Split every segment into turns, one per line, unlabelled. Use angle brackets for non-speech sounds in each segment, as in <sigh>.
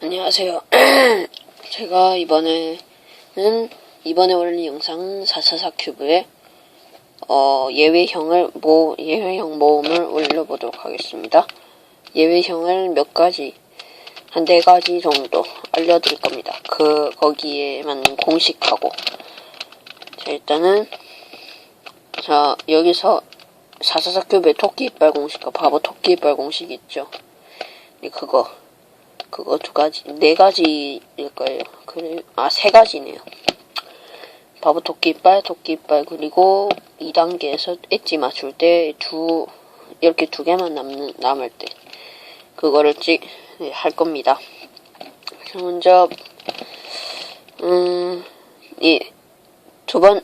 안녕하세요. <clears throat> 제가 이번에는 이번에 올린 영상 444 큐브의 어, 예외형을 모 예외형 모음을 올려보도록 하겠습니다. 예외형을 몇 가지 한 네 가지 정도 알려드릴 겁니다. 그 거기에 맞는 공식하고 자 일단은 자 여기서 444 큐브의 토끼 이빨 공식과 바보 토끼 이빨 공식 있죠. 네, 그거 그거 두 가지, 네 가지일 거예요. 그래, 아, 세 가지네요. 바보 토끼빨, 토끼빨, 그리고 2단계에서 엣지 맞출 때 두, 이렇게 두 개만 남는, 남을 때, 그거를 찍, 네, 할 겁니다. 먼저, 음, 이, 두 번,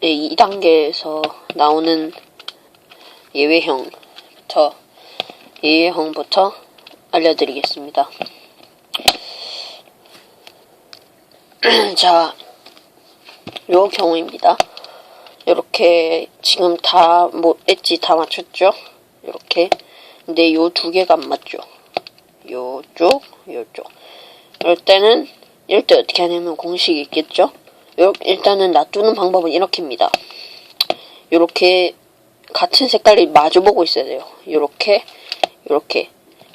네, 2단계에서 나오는 예외형부터, 예외형부터 알려드리겠습니다. <clears throat> 자, 요 경우입니다. 요렇게 지금 다, 뭐, 엣지 다 맞췄죠? 요렇게. 근데 요 두 개가 안 맞죠? 요쪽, 요쪽. 이럴 때는, 이럴 때 어떻게 하냐면 공식이 있겠죠? 요, 일단은 놔두는 방법은 이렇게입니다. 요렇게 같은 색깔이 마주보고 있어야 돼요. 요렇게.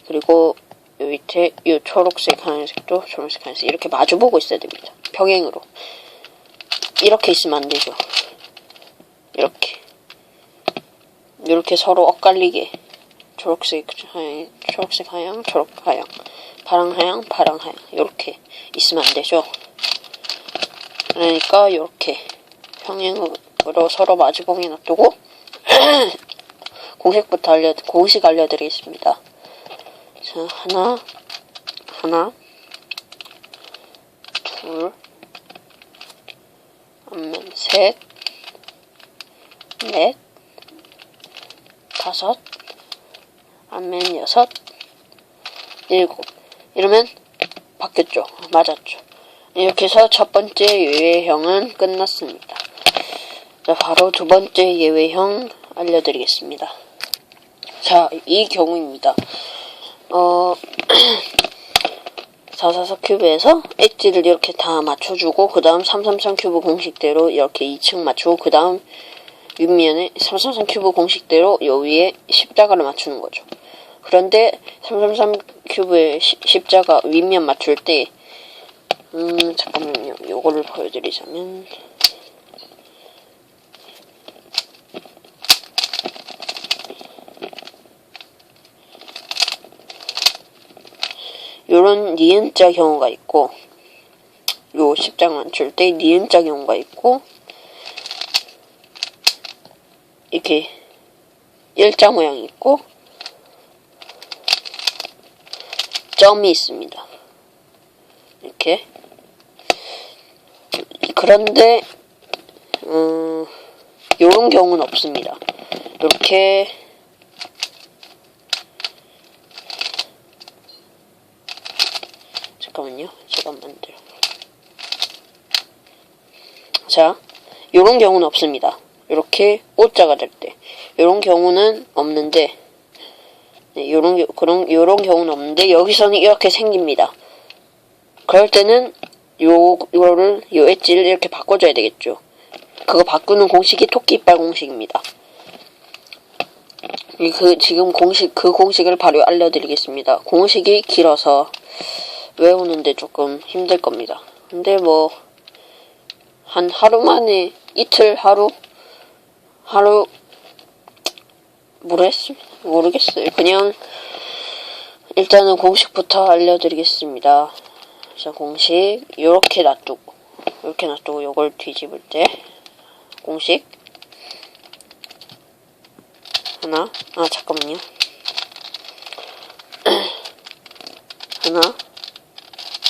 그리고 요 밑에 요 초록색 하얀색도 초록색 하얀색 이렇게 마주보고 있어야 됩니다. 평행으로. 이렇게 있으면 안 되죠. 이렇게. 이렇게 서로 엇갈리게. 초록색 하양, 초록색 하양, 초록 하양, 파랑 하양, 파랑 하양. 이렇게 있으면 안 되죠. 그러니까 이렇게 평행으로 서로 마주보게 놔두고 <clears throat> 공식부터 알려 공식 알려드리겠습니다. 자 하나, 하나, 둘, 앞면 셋, 넷, 다섯, 앞면 여섯, 일곱. 이러면 바뀌었죠. 맞았죠. 이렇게 해서 첫 번째 예외형은 끝났습니다. 자, 바로 두 번째 예외형 알려드리겠습니다. 자, 이 경우입니다. 어, <clears throat> 444 큐브에서 엣지를 이렇게 다 맞춰주고 그 다음 333 큐브 공식대로 이렇게 2층 맞추고 그 다음 윗면에 333 큐브 공식대로 요 위에 십자가를 맞추는 거죠. 그런데 333 큐브의 시, 십자가 윗면 맞출 때 음, 잠깐만요. 요거를 보여드리자면 요런 니은자 경우가 있고 요 십장 맞출 때 니은자 경우가 있고 이렇게 일자 모양이 있고 점이 있습니다. 이렇게 그런데 음, 요런 경우는 없습니다. 이렇게 잠깐만요. 제가 만들어. 자, 요런 경우는 없습니다. 이렇게 오자가 될 때. 요런 경우는 없는데, 네, 요런, 그런, 요런 경우는 없는데, 여기서는 이렇게 생깁니다. 그럴 때는, 요, 요를, 요 엣지를 이렇게 바꿔줘야 되겠죠. 그거 바꾸는 공식이 토끼 이빨 공식입니다. 그, 지금 공식, 그 공식을 바로 알려드리겠습니다. 공식이 길어서, 외우는데 조금 힘들 겁니다. 근데 뭐, 한 하루 만에, 이틀, 하루, 하루, 모르겠, 모르겠어요. 그냥, 일단은 공식부터 알려드리겠습니다. 자, 공식, 요렇게 놔두고, 이렇게 놔두고 요걸 뒤집을 때, 공식, 하나, 아, 잠깐만요. <clears throat> 하나,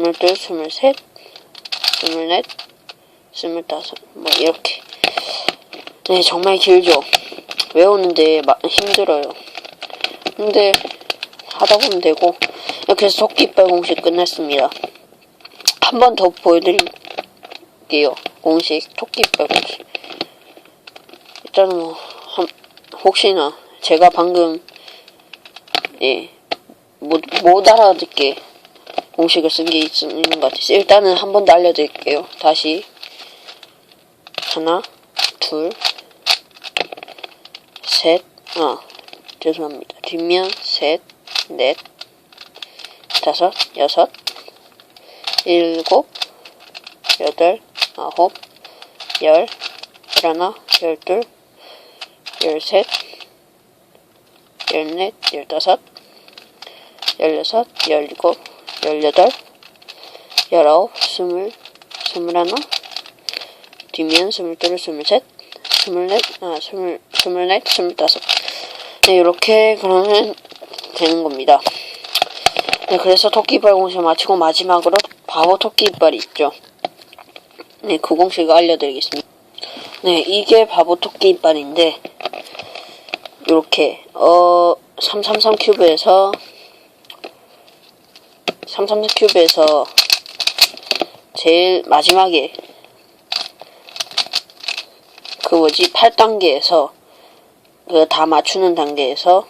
스물둘, 스물셋, 스물넷, 스물다섯, 뭐 이렇게. 네, 정말 길죠. 외우는데 마- 힘들어요. 근데 하다 보면 되고 이렇게 해서 토끼빨 공식 끝냈습니다. 한 번 더 보여드릴게요. 공식 토끼빨 공식. 일단은 뭐 한- 혹시나 제가 방금 예, 못, 못 알아듣게 공식을 쓴 게 있는 것 같아서 일단은 한 번 더 알려드릴게요. 다시 하나, 둘, 셋, 아 죄송합니다. 뒷면 셋, 넷, 다섯, 여섯, 일곱, 여덟, 아홉, 열, 열하나, 열둘, 열셋, 열넷, 열다섯, 열여섯, 열일곱, 열여덟, 열아홉, 스물, 스물하나, 뒷면 스물둘, 스물셋, 스물넷, 아, 스물, 스물넷. 네, 이렇게 그러면 되는 겁니다. 네, 그래서 토끼 이빨 공식 마치고 마지막으로 바보 토끼 이빨이 있죠. 네, 그 공식을 알려드리겠습니다. 네, 이게 바보 토끼 이빨인데, 요렇게, 어, 333 큐브에서, 333 큐브에서, 제일 마지막에, 그 뭐지, 8단계에서, 그 다 맞추는 단계에서,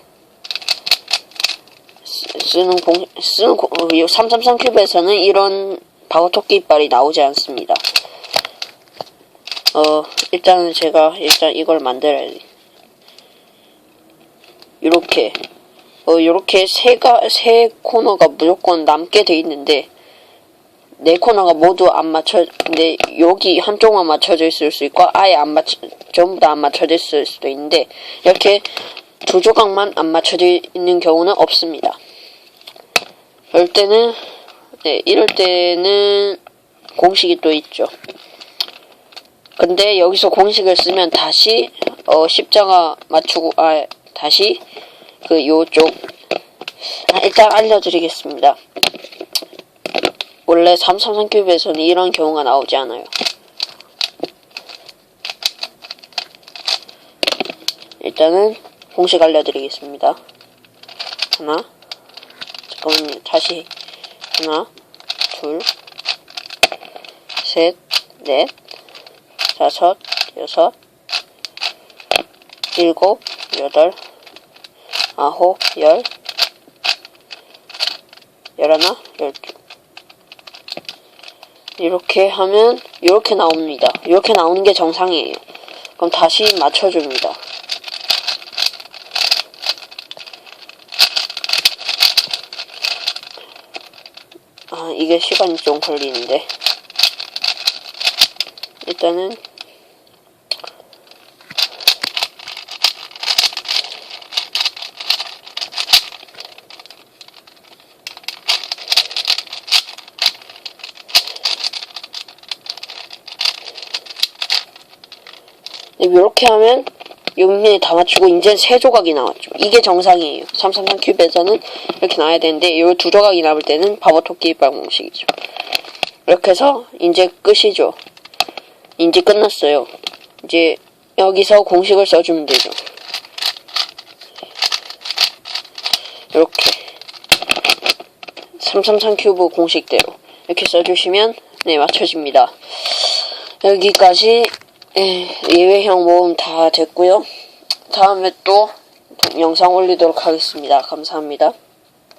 쓰는 공, 쓰는 공, 333 큐브에서는 이런 바오토끼 이빨이 나오지 않습니다. 어, 일단은 제가 일단 이걸 만들어야 돼. 요렇게, 어, 요렇게 세가, 세 코너가 무조건 남게 돼 있는데, 네 코너가 모두 안 맞춰, 근데 여기 한쪽만 맞춰져 있을 수 있고, 아예 안 맞춰, 전부 다 안 맞춰져 있을 수도 있는데, 이렇게 두 조각만 안 맞춰져 있는 경우는 없습니다. 이럴 때는 네 이럴 때는 공식이 또 있죠. 근데 여기서 공식을 쓰면 다시 어 십자가 맞추고 아 다시 그 요쪽. 아, 일단 알려드리겠습니다. 원래 333 큐브에서는 이런 경우가 나오지 않아요. 일단은 공식 알려드리겠습니다. 하나. 잠깐만요. 다시. 하나, 둘, 셋, 넷, 다섯, 여섯, 일곱, 여덟, 아홉, 열, 열하나, 열둘. 이렇게 하면 이렇게 나옵니다. 이렇게 나오는 게 정상이에요. 그럼 다시 맞춰줍니다. 아, 이게 시간이 좀 걸리는데. 일단은, 이렇게 하면 여기에 다 맞추고 이제 세 조각이 나왔죠. 이게 정상이에요. 333 큐브에서는 이렇게 나와야 되는데 이 두 조각이 나올 때는 바보 토끼 이빨 공식이죠. 이렇게 해서 이제 끝이죠. 이제 끝났어요. 이제 여기서 공식을 써주면 되죠. 이렇게 333 큐브 공식대로 이렇게 써주시면 네 맞춰집니다. 여기까지 예, 예외형 모음 다 됐고요. 다음에 또 영상 올리도록 하겠습니다. 감사합니다.